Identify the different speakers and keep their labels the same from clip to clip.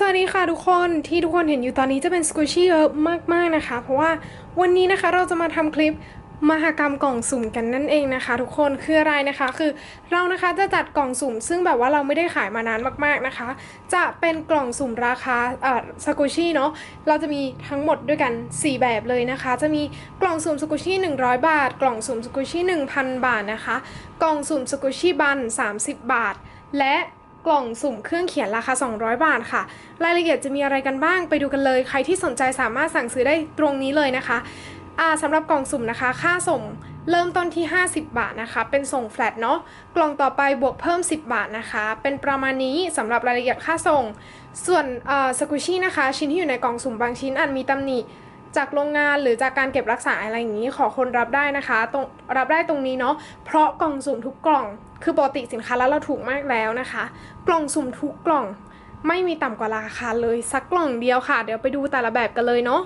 Speaker 1: สวัสดีค่ะทุกคนที่ทุกคนเห็นอยู่ตอนนี้จะเป็นสกูชี่เยอะมากๆนะคะ เพราะว่าวันนี้นะคะเราจะมาทำคลิปมหกรรมกล่องสุ่มกันนั่นเองนะคะ ทุกคนคืออะไรนะคะ คือเรานะคะจะจัดกล่องสุ่ม ซึ่งแบบว่าเราไม่ได้ขายมานานมากๆนะคะ จะเป็นกล่องสุ่มราคาเอ่อสกูชี่เนาะเราจะมีทั้งหมดด้วยกัน 4 แบบเลยนะคะ จะมีกล่องสุ่มสกูชี่100 บาท กล่องสุ่มสกูชี่1,000 บาทนะคะ กล่องสุ่มสกูชี่บัน 30 บาท และ กล่องสุ่มเครื่องเขียนราคา 200 บาทค่ะ รายละเอียดจะมีอะไรกันบ้างไปดูกันเลย ใครที่สนใจสามารถสั่งซื้อได้ตรงนี้เลยนะคะอ่าสำหรับกล่องสุ่มนะคะ ค่าส่งเริ่มต้นที่ 50 บาทนะคะ เป็นส่งแฟลตเนาะ กล่องต่อไปบวกเพิ่ม 10 บาทนะคะ เป็นประมาณนี้สำหรับรายละเอียดค่าส่ง ส่วนสกุชี่นะคะ ชิ้นที่อยู่ในกล่องสุ่มบางชิ้นอาจมีตำหนิ จากโรงงานหรือจากการเก็บรักษาอะไรอย่างนี้ขอคนรับได้นะคะตรงรับได้ตรงนี้เนาะเพราะกล่องสุ่มทุกกล่อง คือปกติสินค้าแล้วเราถูกมากแล้วนะคะ กล่องสุ่มทุกกล่อง ไม่มีต่ำกว่าราคาเลยสักกล่องเดียวค่ะ เดี๋ยวไปดูแต่ละแบบกันเลยเนาะ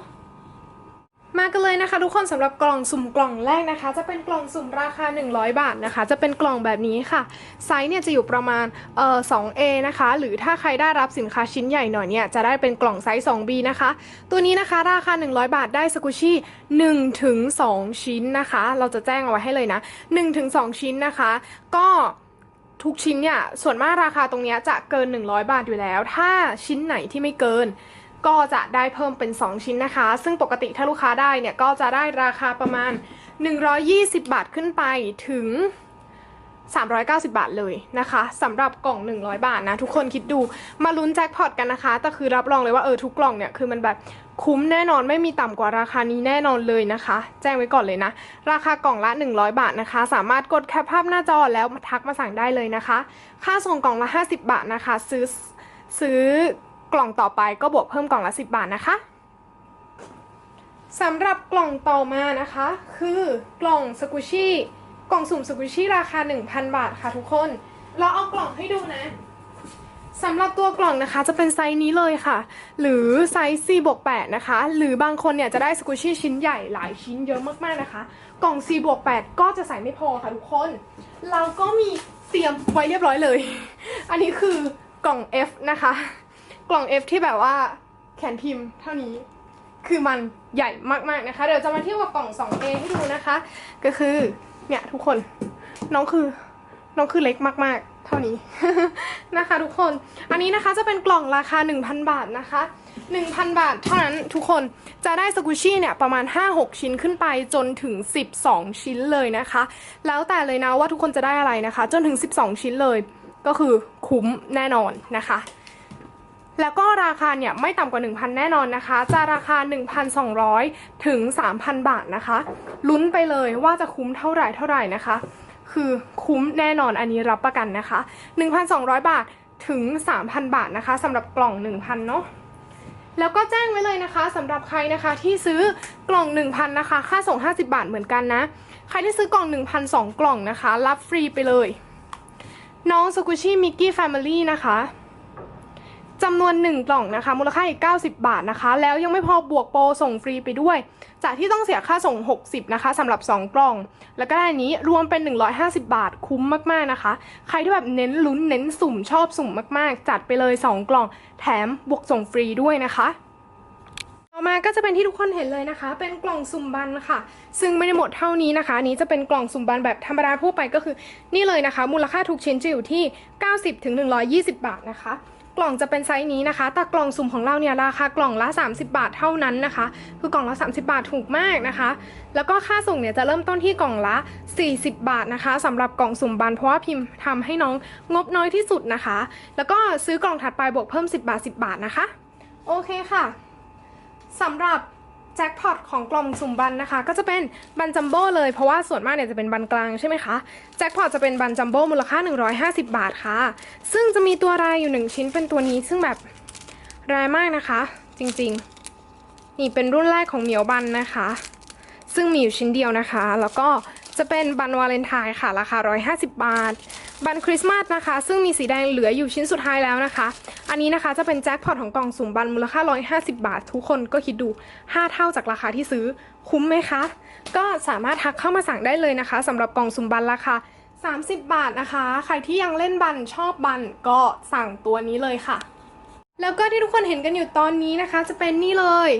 Speaker 1: มากันเลยนะคะ ทุกคนสำหรับกล่องสุ่มกล่องแรกนะคะ จะเป็นกล่องสุ่มราคา 100 บาทนะคะ จะเป็นกล่องแบบนี้ค่ะ ไซส์เนี่ยจะอยู่ประมาณเอ่อ 2A นะคะ หรือถ้าใครได้รับสินค้าชิ้นใหญ่หน่อยเนี่ยจะได้เป็นกล่องไซส์ 2B นะคะ ตัวนี้นะคะราคา 100 บาทได้สกุชี่1ถึง2ชิ้นนะคะ เราจะแจ้งเอาไว้ให้เลยนะ1ถึง2ชิ้นนะคะ ก็ทุกชิ้นเนี่ยส่วนมากราคาตรงเนี้ยจะเกิน 100 บาทอยู่แล้ว ถ้าชิ้นไหนที่ไม่เกิน ก็จะได้เพิ่มเป็น 2 ชิ้นนะคะ ซึ่งปกติถ้าลูกค้าได้เนี่ยก็จะได้ราคาประมาณ 120 บาทขึ้นไปถึง 390 บาทเลยนะคะสำหรับกล่อง 100 บาทนะทุกคนคิดดูมาลุ้นแจ็คพอตกันนะคะแต่คือรับรองเลยว่าเออทุกกล่องเนี่ยคือมันแบบคุ้มแน่นอนไม่มีต่ำกว่าราคานี้แน่นอนเลยนะคะ แจ้งไว้ก่อนเลยนะ ราคากล่องละ 100 บาทนะคะ สามารถกดแคปภาพหน้าจอแล้วมาทักมาสั่งได้เลยนะคะ ค่าส่งกล่องละ 50 บาทนะคะ ซื้อซื้อ กล่องต่อไปก็บวกเพิ่มกล่องละ 10 บาทนะคะสำหรับกล่องต่อมานะคะ คือกล่องสกุชี่กล่องสุ่มสกุชี่ราคา 1,000 บาทค่ะทุกคน เราเอากล่องให้ดูนะสำหรับตัวกล่องนะคะจะเป็นไซส์นี้เลยค่ะ หรือไซส์4บวก8นะคะ หรือบางคนเนี่ยจะได้สกุชี่ชิ้นใหญ่หลายชิ้นเยอะมากๆนะคะ กล่อง4บวก8ก็จะใส่ไม่พอค่ะทุกคน เราก็มีเตรียมไว้เรียบร้อยเลย อันนี้คือกล่อง F นะคะ กล่อง F ที่แบบว่าแขนพิมพ์เท่านี้ คือมันใหญ่มากๆนะคะ เดี๋ยวจะมาเทียบกับกล่อง 2A ให้ดูนะคะ ก็คือเนี่ยทุกคนน้องคือน้องคือเล็กมากๆ เท่านี้นะคะทุกคน อันนี้นะคะจะเป็นกล่องราคา 1,000 บาทนะคะ 1,000 บาทเท่านั้นทุกคนจะได้สกุชี่เนี่ยประมาณ 5-6 ชิ้นขึ้นไปจนถึง 12 ชิ้นเลยนะคะ แล้วแต่เลยนะว่าทุกคนจะได้อะไรนะคะ จนถึง 12 ชิ้นเลย ก็คือคุ้มแน่นอนนะคะ แล้วก็ราคาเนี่ยไม่ต่ำกว่า 1,000 แน่นอนนะคะ จะราคา 1,200 ถึง 3,000 บาทนะคะ ลุ้นไปเลยว่าจะคุ้มเท่าไหร่เท่าไหร่นะคะ คือคุ้มแน่นอนอันนี้รับประกันนะคะ 1,200 บาทถึง 3,000 บาทนะคะสำหรับกล่อง 1,000 เนาะแล้วก็แจ้งไว้เลยนะคะสำหรับใครนะคะที่ซื้อกล่อง 1,000 นะคะ ค่าส่ง 50 บาทเหมือนกันนะ ใครที่ซื้อกล่อง 1,000 2กล่องนะคะ รับฟรีไปเลย น้องสกุชี่มิกกี้แฟมิลี่นะคะ จำนวน 1 กล่องนะคะ มูลค่าอีก 90 บาทนะคะ แล้วยังไม่พอบวกโปรส่งฟรีไปด้วย จากที่ต้องเสียค่าส่ง 60 นะคะสำหรับ 2 กล่อง แล้วก็อันนี้รวมเป็น 150 บาทคุ้มมากๆนะคะ ใครที่แบบเน้นลุ้นเน้นสุ่มชอบสุ่มมากๆ จัดไปเลย 2 กล่อง แถมบวกส่งฟรีด้วยนะคะต่อมาก็จะเป็นที่ทุกคนเห็นเลยนะคะ เป็นกล่องสุ่มบันค่ะ ซึ่งไม่ได้หมดเท่านี้นะคะนี้จะเป็นกล่องสุ่มบันแบบธรรมดาทั่วไปก็คือ นี่เลยนะคะ มูลค่าทุกชิ้นจะอยู่ที่ 90ถึง120 บาทนะคะ กล่องจะเป็นไซส์นี้นะคะ แต่กล่องสุ่มของเราเนี่ยราคากล่องละ 30 บาทเท่านั้นนะคะ คือกล่องละ 30 บาทถูกมากนะคะ แล้วก็ค่าส่งเนี่ยจะเริ่มต้นที่กล่องละ 40 บาทนะคะสำหรับกล่องสุ่มบานเพราะว่าพิมพ์ทำให้น้องงบน้อยที่สุดนะคะ แล้วก็ซื้อกล่องถัดไปบวกเพิ่ม 10 บาท 10 บาทนะคะ โอเคค่ะสำหรับ แจ็คพอตของกล่องสุ่มบันนะคะ ก็จะเป็นบันจัมโบ้เลยเพราะว่าส่วนมากเนี่ยจะเป็นบันกลางใช่ไหมคะแจ็คพอตจะเป็นบันจัมโบ้มูลค่า 150 บาทค่ะ ซึ่งจะมีตัวรายอยู่ 1 ชิ้นเป็นตัวนี้ซึ่งแบบรายมากนะคะ จริงๆ นี่เป็นรุ่นแรกของเหมียวบันนะคะ ซึ่งมีอยู่ชิ้นเดียวนะคะ แล้วก็ จะเป็นบันวาเลนไทน์ค่ะ ราคา 150 บาท บันคริสต์มาสนะคะ ซึ่งมีสีแดงเหลืออยู่ชิ้นสุดท้ายแล้วนะคะ อันนี้นะคะจะเป็นแจ็คพอตของกล่องสุ่มบันมูลค่า 150 บาท ทุกคนก็คิดดู 5 เท่าจากราคาที่ซื้อ คุ้มไหมคะ ก็สามารถทักเข้ามาสั่งได้เลยนะคะสำหรับกล่องสุ่มบันราคา 30 บาทนะคะ ใครที่ยังเล่นบันชอบบันก็สั่งตัวนี้เลยค่ะ แล้วก็ที่ทุกคนเห็นกันอยู่ตอนนี้นะคะ จะเป็นนี่เลย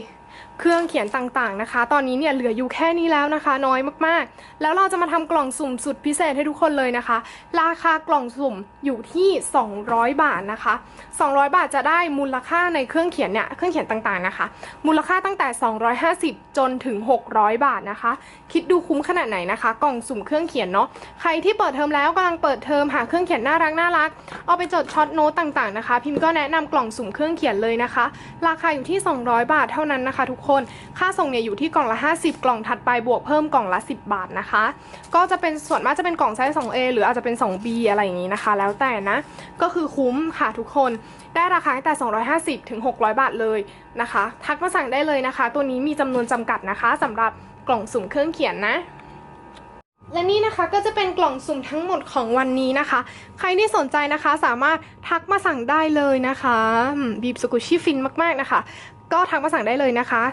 Speaker 1: เครื่องเขียนต่างๆนะคะ ตอนนี้เนี่ยเหลืออยู่แค่นี้แล้วนะคะ น้อยมากๆ แล้วเราจะมาทำกล่องสุ่มสุดพิเศษให้ทุกคนเลยนะคะ ราคากล่องสุ่มอยู่ที่ 200 บาทนะคะ 200 บาทจะได้มูลค่าในเครื่องเขียนเนี่ยเครื่องเขียนต่างๆนะคะ มูลค่าตั้งแต่ 250 จนถึง 600 บาทนะคะ คิดดูคุ้มขนาดไหนนะคะ กล่องสุ่มเครื่องเขียนเนาะใครที่เปิดเทอมแล้วกำลังเปิดเทอมหาเครื่องเขียนน่ารักน่ารักเอาไปจดช็อตโน้ตต่างๆนะคะ พิมพ์ก็แนะนำกล่องสุ่มเครื่องเขียนเลยนะคะ ราคาอยู่ที่ 200 บาทเท่านั้นนะคะทุกคน ค่าส่งเนี่ยอยู่ที่กล่องละ 50 กล่องถัดไปบวกเพิ่มกล่องละ 10 บาทนะคะ ก็จะเป็นส่วนมากจะเป็นกล่องไซส์ 2A หรืออาจจะเป็น 2B อะไรอย่างนี้นะคะ แล้วแต่นะ ก็คือคุ้มค่ะทุกคน ได้ราคาตั้งแต่ 250 ถึง 600 บาทเลยนะคะ ทักมาสั่งได้เลยนะคะ ตัวนี้มีจำนวนจำกัดนะคะสำหรับกล่องสุ่มเครื่องเขียนนะและนี่นะคะก็จะเป็นกล่องสุ่มทั้งหมดของวันนี้นะคะ ใครที่สนใจนะคะสามารถทักมาสั่งได้เลยนะคะบีบสกุชี่ฟินมากๆนะคะ ก็ทักมาสั่งได้เลยนะคะ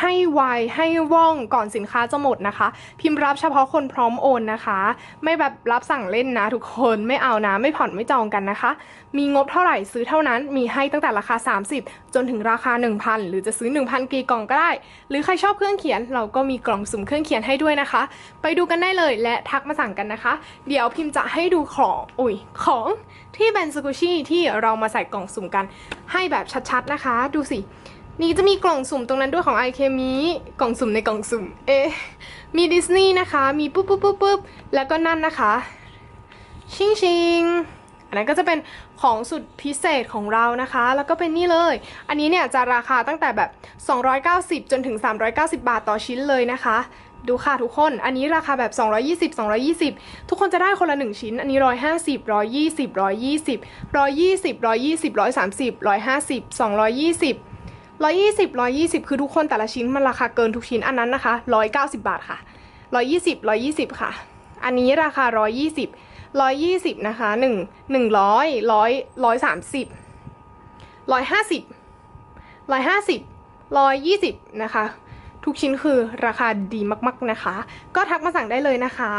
Speaker 1: ให้ไวให้ว่องก่อนสินค้าจะหมดนะคะ พิมพ์รับเฉพาะคนพร้อมโอนนะคะ ไม่แบบรับสั่งเล่นนะทุกคนไม่เอานะไม่ผ่อนไม่จองกันนะคะ มีงบเท่าไหร่ซื้อเท่านั้น มีให้ตั้งแต่ราคา 30 จนถึงราคา 1,000 หรือจะซื้อ 1,000กี่กล่องก็ได้ หรือใครชอบเครื่องเขียน เราก็มีกล่องสุ่มเครื่องเขียนให้ด้วยนะคะ ไปดูกันได้เลยและทักมาสั่งกันนะคะ เดี๋ยวพิมพ์จะให้ดูของอุ้ยของที่เป็นสกุชี่ที่เรามาใส่กล่องสุ่มกัน ให้แบบชัดๆนะคะ ดูสิ นี่จะมีกล่องสุ่มตรงนั้นด้วยของไอเคมีกล่องสุ่มในกล่องสุ่ม เอ๊ะ มีดิสนีย์นะคะ มีปุ๊บปุ๊บปุ๊บปุ๊บแล้วก็นั่นนะคะ ชิงชิงอันนั้นก็จะเป็นของสุดพิเศษของเรานะคะ แล้วก็เป็นนี่เลย อันนี้เนี่ยจะราคาตั้งแต่แบบ 290 จนถึง 390 บาทต่อชิ้นเลยนะคะ ดูค่ะทุกคน อันนี้ราคาแบบ 220 220 ทุกคนจะได้คนละ 1 ชิ้น อันนี้ 150 120 120 120 120 130 150 220 ร้อยยี่สิบร้อยยี่สิบคือทุกคนแต่ละชิ้นมันราคาเกินทุกชิ้นอันนั้นนะคะร้อยเก้าสิบาทค่ะร้อยยี่สิบร้อยยี่สิบค่ะ อันนี้ราคาร้อยยี่สิบร้อยยี่สิบนะคะหนึ่งหนึ่งร้อยร้อยร้อยสามสิบร้อยห้าสิบร้อยห้าสิบร้อยยี่สิบนะคะ ทุกชิ้นคือราคาดีมาก ๆ นะคะ ก็ทักมาสั่งได้เลยนะคะ